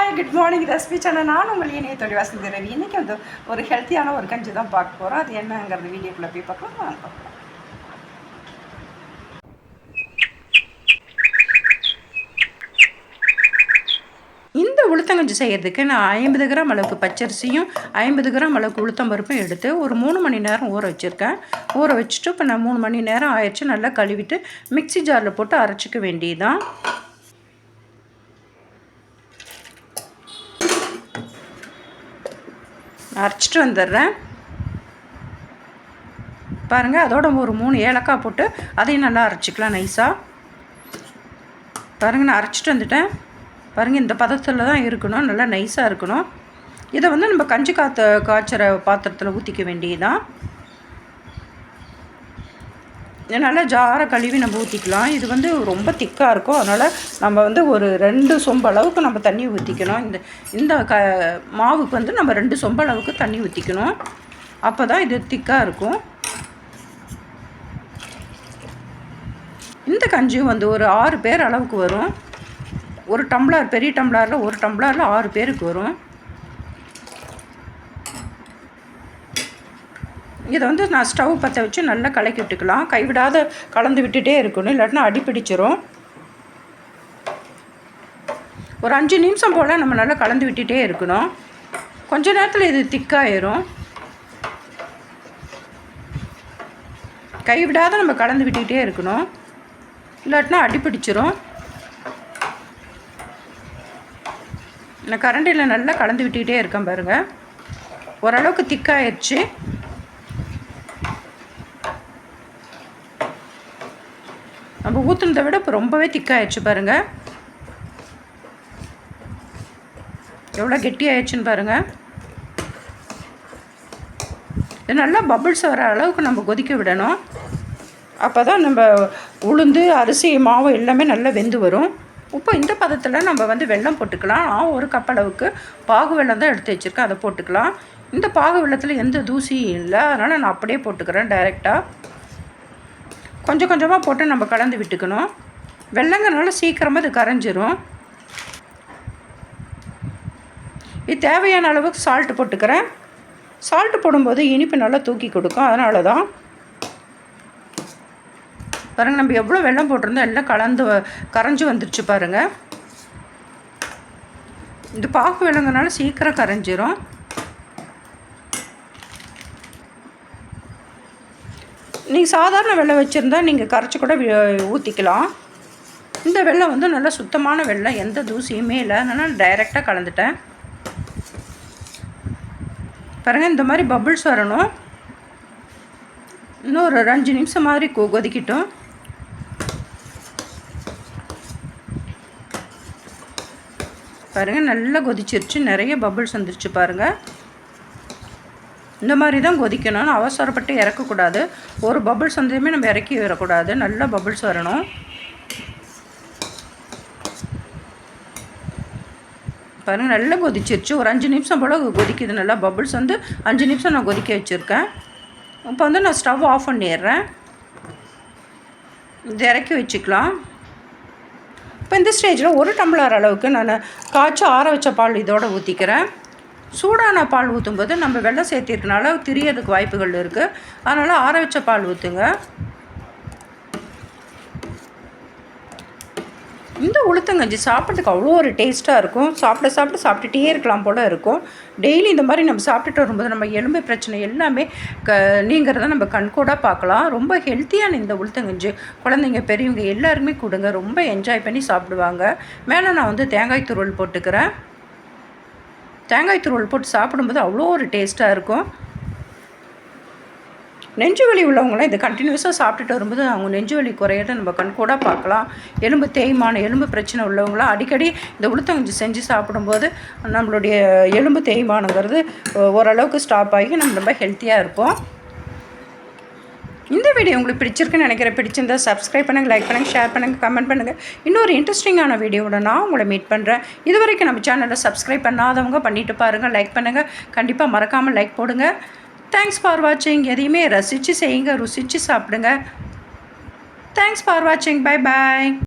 Hi good morning recipe channel நான் உங்கள் இணைய தொழில் வசதி ரவி. இன்றைக்கி வந்து ஒரு ஹெல்த்தியான ஒரு கஞ்சி தான் பார்க்க போகிறோம் அது என்னங்கிறது வீடியோக்குள்ளே போய் பார்க்கலாம். வாங்க பார்க்கலாம். இந்த உளுத்தங்கஞ்சி செய்கிறதுக்கு நான் ஐம்பது கிராம் அளவுக்கு பச்சரிசியும் ஐம்பது கிராம் அளவுக்கு உளுத்தம் பருப்பும் எடுத்து ஒரு மூணு மணி நேரம் ஊற வச்சுருக்கேன். ஊற வச்சுட்டு இப்போ நான் மூணு மணி நேரம் ஆயிடுச்சு. நல்லா கழுவிட்டு மிக்ஸி ஜாரில் போட்டு அரைச்சிக்க வேண்டியதுதான். அரைச்சிட்டு வந்துடுறேன். பாருங்கள் அதோட ஒரு மூணு ஏலக்காய் போட்டு அதையும் நல்லா அரைச்சிக்கலாம் நைஸாக பாருங்கள் நான் அரைச்சிட்டு வந்துட்டேன். பாருங்கள் இந்த பதத்தில் தான் இருக்கணும். நல்லா நைஸாக இருக்கணும். இதை வந்து நம்ம கஞ்சி காத்த காய்ச்சற பாத்திரத்தில் ஊற்றிக்க வேண்டியதுதான். நல்லா ஜாரை கழுவி நம்ம ஊற்றிக்கலாம் இது வந்து ரொம்ப திக்காக இருக்கும். அதனால் நம்ம வந்து ஒரு ரெண்டு சொம்பு அளவுக்கு நம்ம தண்ணி ஊற்றிக்கணும் இந்த இந்த க மாவுக்கு வந்து நம்ம ரெண்டு சொம்பு அளவுக்கு தண்ணி ஊற்றிக்கணும் அப்போ தான் இது திக்காக இருக்கும். இந்த கஞ்சியும் வந்து ஒரு ஆறு பேர் அளவுக்கு வரும். ஒரு டம்ளர் பெரிய டம்ளரில் ஒரு டம்ளரில் ஆறு பேருக்கு வரும். இதை வந்து நான் ஸ்டவ் பற்ற வச்சு நல்லா கலக்கி விட்டுக்கலாம். கைவிடாத கலந்து விட்டுட்டே இருக்கணும். இல்லாட்டினா அடி பிடிச்சிரும். ஒரு அஞ்சு நிமிஷம் போல் நம்ம நல்லா கலந்து விட்டுட்டே இருக்கணும். கொஞ்ச நேரத்தில் இது திக்காயிரும். கைவிடாத நம்ம கலந்து விட்டுக்கிட்டே இருக்கணும். இல்லாட்டினா அடி பிடிச்சிரும். நான் கரண்டியில் நல்லா கலந்து விட்டுக்கிட்டே இருக்கேன் பாருங்கள் ஓரளவுக்கு திக்காயிடுச்சு நம்ம ஊற்றுனதை விட இப்போ ரொம்பவே திக்காயிடுச்சு பாருங்கள் எவ்வளோ கெட்டியாயிடுச்சுன்னு பாருங்கள் இது நல்லா பபிள்ஸ் வர அளவுக்கு நம்ம கொதிக்க விடணும். அப்போ தான் நம்ம உளுந்து அரிசி மாவு எல்லாமே நல்லா வெந்து வரும். இப்போ இந்த பதத்தில் நம்ம வந்து வெள்ளம் போட்டுக்கலாம். நான் ஒரு கப் அளவுக்கு பாகு வெள்ளம் தான் எடுத்து வச்சுருக்கேன். அதை போட்டுக்கலாம். இந்த பாகு வெள்ளத்தில் எந்த தூசியும் இல்லை. அதனால் நான் அப்படியே போட்டுக்கிறேன் டைரெக்டாக கொஞ்சம் கொஞ்சமாக போட்டு நம்ம கலந்து விட்டுக்கணும். வெள்ளங்கிறனால சீக்கிரமாக இது கரைஞ்சிரும். இது தேவையான அளவுக்கு சால்ட்டு போட்டுக்கிறேன். சால்ட்டு போடும்போது இனிப்பு நல்லா தூக்கி கொடுக்கும். அதனால தான் பாருங்கள் நம்ம எவ்வளோ வெள்ளம் போட்டிருந்தோம் எல்லாம் கலந்து கரைஞ்சி வந்துருச்சு பாருங்கள் இது பாகு வெள்ளங்கிறனால சீக்கிரம் கரைஞ்சிரும். நீங்கள் சாதாரண வெள்ளம் வச்சுருந்தா நீங்கள் கரைச்சி கூட ஊற்றிக்கலாம் இந்த வெள்ளம் வந்து நல்லா சுத்தமான வெள்ளம் எந்த தூசியுமே இல்லை. அதனால் டைரெக்டாக கலந்துட்டேன். பாருங்கள் இந்த மாதிரி பபுள்ஸ் வரணும். இன்னும் ஒரு அஞ்சு நிமிஷம் மாதிரி கொ கொதிக்கிட்டோம். பாருங்கள் நல்லா கொதிச்சிருச்சு. நிறைய பபுள்ஸ் வந்துருச்சு பாருங்கள் இந்த மாதிரி தான் கொதிக்கணும்னு அவசரப்பட்டு இறக்கக்கூடாது. ஒரு பபுள்ஸ் வந்ததுமே நம்ம இறக்கி வரக்கூடாது நல்லா பபுள்ஸ் வரணும். பாருங்கள் நல்லா கொதிச்சிருச்சு. ஒரு அஞ்சு நிமிஷம் போல் கொதிக்குது. நல்லா பபுள்ஸ் வந்து அஞ்சு நிமிஷம் நான் கொதிக்க வச்சுருக்கேன். இப்போ வந்து நான் ஸ்டவ் ஆஃப் பண்ணிடுறேன். இது இறக்கி வச்சுக்கலாம். இப்போ இந்த ஸ்டேஜில் ஒரு டம்ளர் அளவுக்கு நான் காய்ச்சி ஆற வச்ச பால் இதோடு ஊற்றிக்கிறேன் சூடான பால் ஊற்றும்போது நம்ம வெள்ளம் சேர்த்திருக்கனால திரியறதுக்கு வாய்ப்புகள் இருக்குது அதனால் ஆற வச்ச பால் ஊற்றுங்க இந்த உளுத்தங்கஞ்சி சாப்பிட்றதுக்கு அவ்வளோ ஒரு டேஸ்ட்டாக இருக்கும். சாப்பிட சாப்பிட சாப்பிட்டுட்டே இருக்கலாம் போல் இருக்கும். டெய்லி இந்த மாதிரி நம்ம சாப்பிட்டுட்டு வரும்போது நம்ம எலும்பு பிரச்சனை எல்லாமே க நீங்கிறத நம்ம கண்கூடாக பார்க்கலாம். ரொம்ப ஹெல்த்தியான இந்த உளுத்தங்கஞ்சி குழந்தைங்க பெரியவங்க எல்லாருமே கொடுங்க. ரொம்ப என்ஜாய் பண்ணி சாப்பிடுவாங்க. மேலே நான் வந்து தேங்காய் துருள் போட்டுக்கிறேன். தேங்காய் துருவல் போட்டு சாப்பிடும்போது அவ்வளோ ஒரு டேஸ்ட்டாக இருக்கும். நெஞ்சு வலி உள்ளவங்களாம் இதை கண்டினியூஸாக சாப்பிட்டுட்டு வரும்போது அவங்க நெஞ்சு வலி குறையிறத நம்ம கண் கூட பார்க்கலாம். எலும்பு தேய்மான எலும்பு பிரச்சனை உள்ளவங்களாம் அடிக்கடி இந்த உளுத்தங்கஞ்சி செஞ்சு சாப்பிடும்போது நம்மளுடைய எலும்பு தேய்மானங்கிறது ஓரளவுக்கு ஸ்டாப் ஆகி நம்ம ரொம்ப ஹெல்த்தியாக இருப்போம். இந்த வீடியோ உங்களுக்கு பிடிச்சிருக்குன்னு நினைக்கிறேன். பிடிச்சிருந்தா சப்ஸ்கிரைப் பண்ணுங்கள் லைக் பண்ணுங்கள் ஷேர் பண்ணுங்கள் கமெண்ட் பண்ணுங்கள் இன்னொரு இன்ட்ரெஸ்டிங்கான வீடியோவோட நான் உங்களை மீட் பண்ணுறேன் இது வரைக்கும் நம்ம சேனலில் சப்ஸ்கிரைப் பண்ணாதவங்க பண்ணிவிட்டு பாருங்கள் லைக் பண்ணுங்கள் கண்டிப்பாக மறக்காமல் லைக் போடுங்க. தேங்க்ஸ் ஃபார் வாட்சிங் எதையுமே ரசித்து செய்யுங்க ருசித்து சாப்பிடுங்க. தேங்க்ஸ் ஃபார் வாட்சிங் பை பாய்